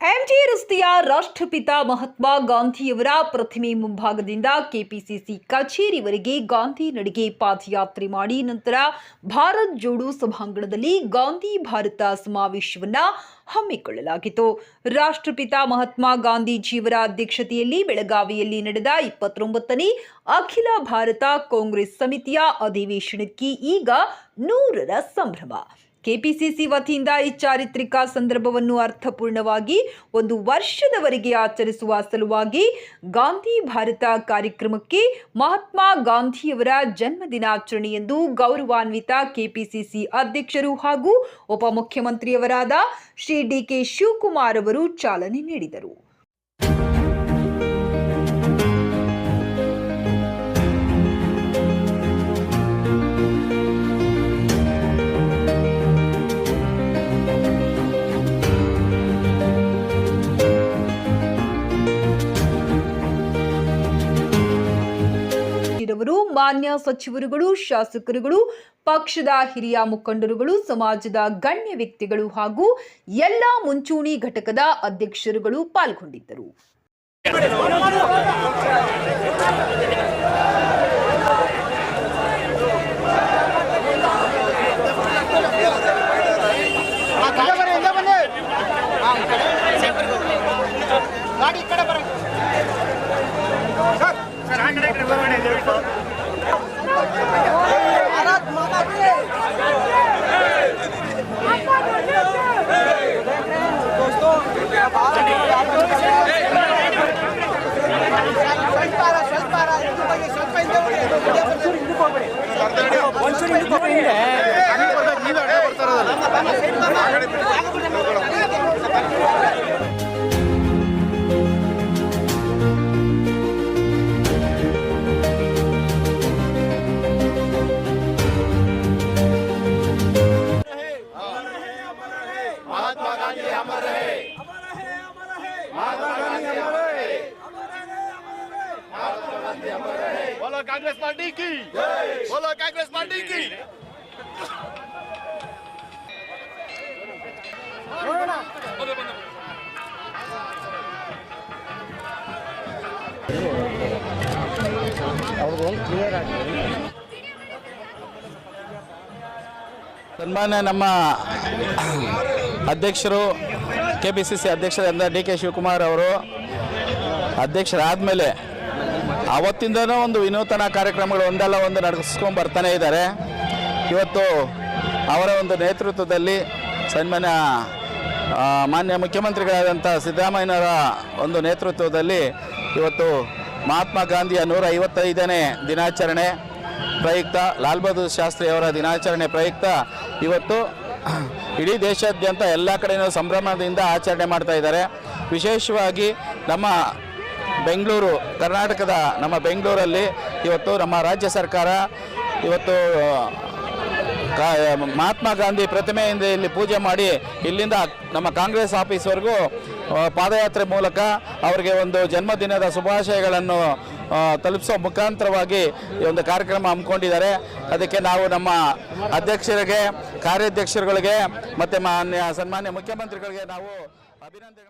MG ರಸ್ತೆಯ ರಾಷ್ಟ್ರಪಿತ ಮಹಾತ್ಮ ಗಾಂಧಿಯವರ ಪ್ರತಿಮೆ ಮುಂಭಾಗದಿಂದ ಕೆಪಿಸಿಸಿ ಕಚೇರಿವರೆಗೆ ಗಾಂಧಿ ನಡಿಗೆ ಪಾದಯಾತ್ರೆ ಮಾಡಿ ನಂತರ ಭಾರತ್ ಜೋಡೋ ಸಭಾಂಗಣದಲ್ಲಿ ಗಾಂಧಿ ಭಾರತ ಸಮಾವೇಶವನ್ನು ಹಮ್ಮಿಕೊಳ್ಳಲಾಗಿತ್ತು. ರಾಷ್ಟ್ರಪಿತ ಮಹಾತ್ಮ ಗಾಂಧೀಜಿಯವರ ಅಧ್ಯಕ್ಷತೆಯಲ್ಲಿ ಬೆಳಗಾವಿಯಲ್ಲಿ ನಡೆದ ಇಪ್ಪತ್ತೊಂಬತ್ತನೇ ಅಖಿಲ ಭಾರತ ಕಾಂಗ್ರೆಸ್ ಸಮಿತಿಯ ಅಧಿವೇಶನಕ್ಕೆ ಈಗ ನೂರರ ಸಂಭ್ರಮ. ಕೆಪಿಸಿಸಿ ವತಿಯಿಂದ ಈ ಚಾರಿತ್ರಿಕ ಸಂದರ್ಭವನ್ನು ಅರ್ಥಪೂರ್ಣವಾಗಿ ಒಂದು ವರ್ಷದವರೆಗೆ ಆಚರಿಸುವ ಸಲುವಾಗಿ ಗಾಂಧಿ ಭಾರತ ಕಾರ್ಯಕ್ರಮಕ್ಕೆ ಮಹಾತ್ಮ ಗಾಂಧಿಯವರ ಜನ್ಮ ದಿನಾಚರಣೆಯೆಂದು ಗೌರವಾನ್ವಿತ ಕೆಪಿಸಿಸಿ ಅಧ್ಯಕ್ಷರು ಹಾಗೂ ಉಪಮುಖ್ಯಮಂತ್ರಿಯವರಾದ ಶ್ರೀ ಡಿಕೆ ಶಿವಕುಮಾರ್ ಅವರು ಚಾಲನೆ ನೀಡಿದರು. ಇರವರು ಮಾನ್ಯ ಸಚಿವರುಗಳು, ಶಾಸಕರುಗಳು, ಪಕ್ಷದ ಹಿರಿಯ ಮುಖಂಡರುಗಳು, ಸಮಾಜದ ಗಣ್ಯ ವ್ಯಕ್ತಿಗಳು ಹಾಗೂ ಎಲ್ಲ ಮುಂಚೂಣಿ ಘಟಕದ ಅಧ್ಯಕ್ಷರುಗಳು ಪಾಲ್ಗೊಂಡಿದ್ದರು. ಗಾಡಿ ಕಡೆ ಹೋಗ್ಬೇಡಿ ಒಂಚೂರು ಹಿಂದಕ್ಕೆ ಹೋಗ್ಬೇಡಿ ಹಿಂದೆ ಕಾಂಗ್ರೆಸ್ ಪಾರ್ಟಿ ಕಿ? ಬೋಲೋ ಕಾಂಗ್ರೆಸ್ ಪಾರ್ಟಿ ಕಿ? ಸನ್ಮಾನ್ಯ ನಮ್ಮ ಅಧ್ಯಕ್ಷರು ಕೆ ಪಿ ಸಿ ಸಿ ಅಧ್ಯಕ್ಷರಾದ ಡಿ ಕೆ ಶಿವಕುಮಾರ್ ಅವರು ಅಧ್ಯಕ್ಷರಾದ ಮೇಲೆ ಅವತ್ತಿಂದನೂ ಒಂದು ವಿನೂತನ ಕಾರ್ಯಕ್ರಮಗಳು ಒಂದಲ್ಲ ಒಂದು ನಡೆಸ್ಕೊಂಡು ಬರ್ತಾನೆ ಇದ್ದಾರೆ. ಇವತ್ತು ಅವರ ಒಂದು ನೇತೃತ್ವದಲ್ಲಿ ಸನ್ಮಾನ್ಯ ಮಾನ್ಯ ಮುಖ್ಯಮಂತ್ರಿಗಳಾದಂಥ ಸಿದ್ದರಾಮಯ್ಯನವರ ಒಂದು ನೇತೃತ್ವದಲ್ಲಿ ಇವತ್ತು ಮಹಾತ್ಮ ಗಾಂಧಿಯ ನೂರ ಐವತ್ತೈದನೇ ದಿನಾಚರಣೆ ಪ್ರಯುಕ್ತ, ಲಾಲ್ ಬಹದ್ದೂರ್ ಶಾಸ್ತ್ರಿ ಅವರ ದಿನಾಚರಣೆ ಪ್ರಯುಕ್ತ ಇವತ್ತು ಇಡೀ ದೇಶಾದ್ಯಂತ ಎಲ್ಲ ಕಡೆಯೂ ಸಂಭ್ರಮದಿಂದ ಆಚರಣೆ ಮಾಡ್ತಾ ಇದ್ದಾರೆ. ವಿಶೇಷವಾಗಿ ನಮ್ಮ ಬೆಂಗಳೂರು, ಕರ್ನಾಟಕದ ನಮ್ಮ ಬೆಂಗಳೂರಲ್ಲಿ ಇವತ್ತು ನಮ್ಮ ರಾಜ್ಯ ಸರ್ಕಾರ ಇವತ್ತು ಮಹಾತ್ಮ ಗಾಂಧಿ ಪ್ರತಿಮೆಯಿಂದ ಇಲ್ಲಿ ಪೂಜೆ ಮಾಡಿ ಇಲ್ಲಿಂದ ನಮ್ಮ ಕಾಂಗ್ರೆಸ್ ಆಫೀಸ್ವರೆಗೂ ಪಾದಯಾತ್ರೆ ಮೂಲಕ ಅವರಿಗೆ ಒಂದು ಜನ್ಮದಿನದ ಶುಭಾಶಯಗಳನ್ನು ತಲುಪಿಸೋ ಮುಖಾಂತರವಾಗಿ ಈ ಒಂದು ಕಾರ್ಯಕ್ರಮ ಹಮ್ಮಿಕೊಂಡಿದ್ದಾರೆ. ಅದಕ್ಕೆ ನಾವು ನಮ್ಮ ಅಧ್ಯಕ್ಷರಿಗೆ, ಕಾರ್ಯಾಧ್ಯಕ್ಷರುಗಳಿಗೆ ಮತ್ತು ಮಾನ್ಯ, ಸನ್ಮಾನ್ಯ ಮುಖ್ಯಮಂತ್ರಿಗಳಿಗೆ ನಾವು ಅಭಿನಂದನೆ